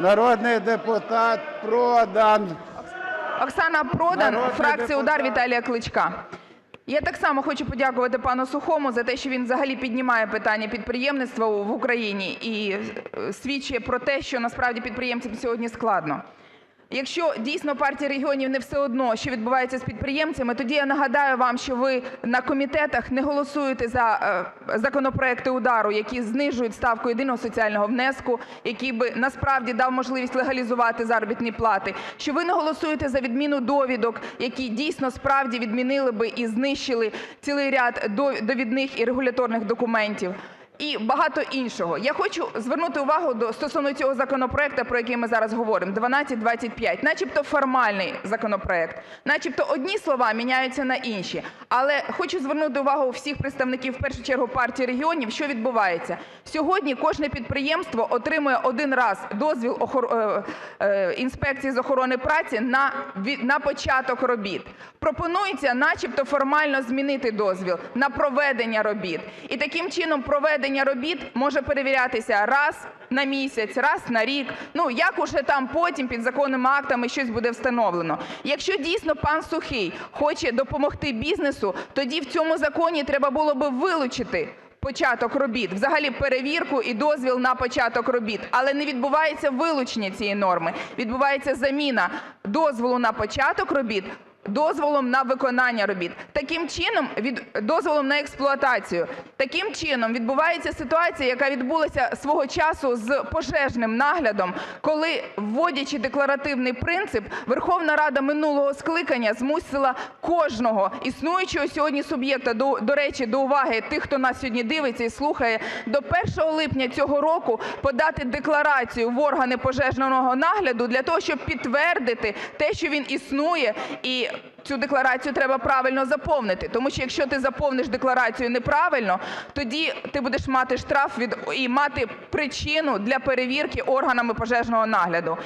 Народний депутат Продан. Оксана Продан, Народний фракція «Удар» Віталія Кличка. Я так само хочу подякувати пану Сухому за те, що він взагалі піднімає питання підприємництва в Україні і е, свідчить про те, що насправді підприємцям сьогодні складно. Якщо дійсно партії регіонів не все одно, що відбувається з підприємцями, тоді я нагадаю вам, що ви на комітетах не голосуєте за е, законопроекти "Удару", які знижують ставку єдиного соціального внеску, який би насправді дав можливість легалізувати заробітні плати, що ви не голосуєте за відміну довідок, які дійсно справді відмінили би і знищили цілий ряд довідних і регуляторних документів і багато іншого. Я хочу звернути увагу до стосовно цього законопроекту, про який ми зараз говоримо, 1225. Начебто формальний законопроект, начебто одні слова міняються на інші. Але хочу звернути увагу всіх представників, в першу чергу партії регіонів, що відбувається. Сьогодні кожне підприємство отримує один раз дозвіл е, е, інспекції з охорони праці на на початок робіт. Пропонується начебто формально змінити дозвіл на проведення робіт. І таким чином проведення робіт може перевірятися раз на місяць, раз на рік. Ну, як уже там потім підзаконними актами щось буде встановлено. Якщо дійсно пан Сухий хоче допомогти бізнесу, тоді в цьому законі треба було би вилучити початок робіт, взагалі перевірку і дозвіл на початок робіт. Але не відбувається вилучення цієї норми, відбувається заміна дозволу на початок робіт дозволом на виконання робіт. Таким чином, від дозволом на експлуатацію. Таким чином відбувається ситуація, яка відбулася свого часу з пожежним наглядом, коли, вводячи декларативний принцип, Верховна Рада минулого скликання змусила кожного існуючого сьогодні суб'єкта, до, до речі, до уваги тих, хто нас сьогодні дивиться і слухає, до 1 липня цього року подати декларацію в органи пожежного нагляду для того, щоб підтвердити те, що він існує, і цю декларацію треба правильно заповнити. Тому що якщо ти заповниш декларацію неправильно, тоді ти будеш мати штраф від і мати причину для перевірки органами пожежного нагляду.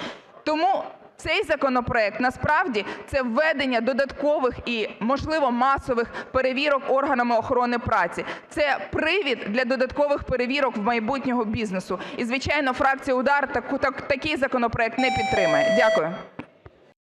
Тому цей законопроект насправді це введення додаткових і, можливо, масових перевірок органами охорони праці. Це привід для додаткових перевірок в майбутнього бізнесу. І, звичайно, фракція "Удар" таку- так- такий законопроект не підтримає. Дякую.